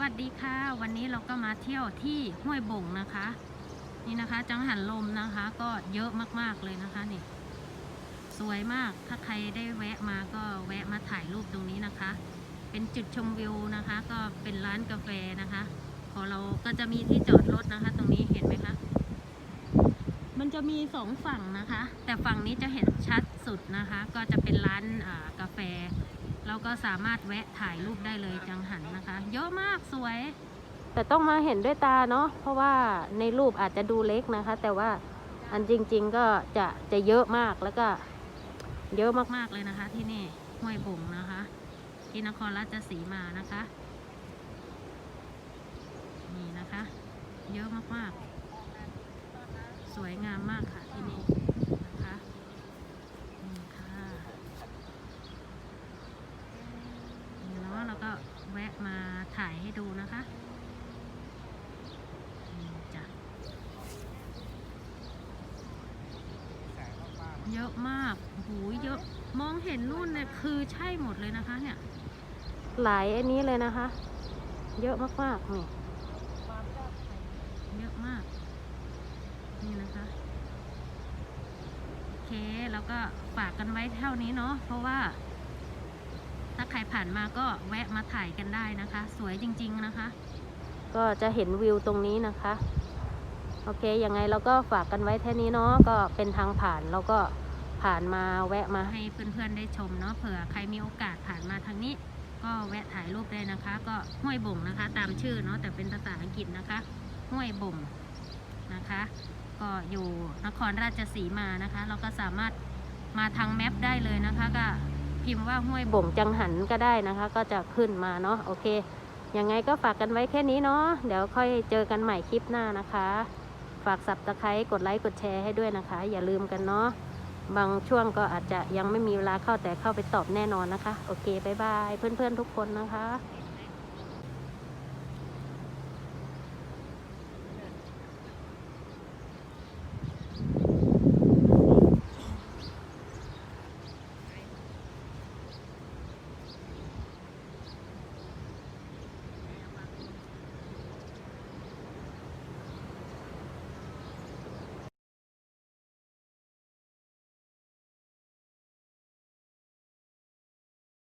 วัสดีค่ะ วันนี้เราก็มาเที่ยวที่ห้วยบ่งนะคะ นี่นะคะ จังหันลมนะคะ ก็เยอะมากๆเลยนะคะนี่สวยมากถ้าใครได้แวะมาก็แวะมาถ่ายรูปตรงนี้นะคะ เป็นจุดชมวิวนะคะ ก็เป็นร้านกาแฟนะคะของเราก็จะมีที่จอดรถนะคะ ตรงนี้เห็นไหมคะ มันจะมีสองฝั่งนะคะ แต่ฝั่งนี้จะเห็นชัดสุดนะคะ ก็จะเป็นร้านกาแฟ เราก็สามารถแวะถ่ายรูปได้เลยจังหันนะคะ เยอะมากสวย แต่ต้องมาเห็นด้วยตาเนาะเพราะว่าในรูปอาจจะดูเล็กนะคะ แต่ว่าอันจริง ๆก็จะจะเยอะมากแล้วก็ เยอะมากๆเลยนะคะ ที่นี่ห้วยบ่งนะคะ ที่นครราชสีมานะคะ นี่นะคะ เยอะมากๆ สวยงามมากค่ะที่นี่นะคะนี่ค่ะนี่เนาะแล้วก็แวะมาถ่ายให้ ดูนะคะนี่จ้ะเยอะมากโอ้โหเยอะมองเห็นนู่นเนี่ยคือใช่หมดเลยนะคะ เนี่ย หลายอันนี้เลยนะคะ เยอะมากๆนี่เยอะมาก นี่นะคะโอเคแล้วก็ฝากกันไว้เท่านี้เนาะเพราะว่าถ้าใค รผ่านมาก็แวะมาถ่ายกันได้นะคะ สวยจริง ๆนะคะ ก็จะเห็นวิวตรงนี้นะคะ โอเคยังไงเราก็ฝากกันไว้แค่นี้เนาะก็เป็นทางผ่านเราก็ผ่านมาแวะมาให้เพื่อนๆได้ชมเนาะเผื่อใครมีโอกาสผ่านมาทางนี้ ก็แวะถ่ายรูปได้นะคะ ก็ห้วยบ่งนะคะ ตามชื่อเนาะแต่เป็นภาษาอังกฤษนะคะ ห้วยบ่งนะคะ ก็อยู่นครราชสีมานะคะ เราก็สามารถมาทางแมปได้เลยนะคะก็ พิมพ์ว่าห้วยบ่งจังหันก็ได้นะคะ ก็จะขึ้นมาเนาะโอเค ยังไงก็ฝากกันไว้แค่นี้เนาะเดี๋ยวค่อยเจอกันใหม่คลิปหน้านะคะ ฝากสับตะไคร้กดไลค์กดแชร์ให้ด้วยนะคะ อย่าลืมกันเนาะบางช่วงก็อาจจะยังไม่มีเวลาเข้าแต่เข้าไปตอบแน่นอนนะคะ โอเคบายบายเพื่อนๆทุกคนนะคะ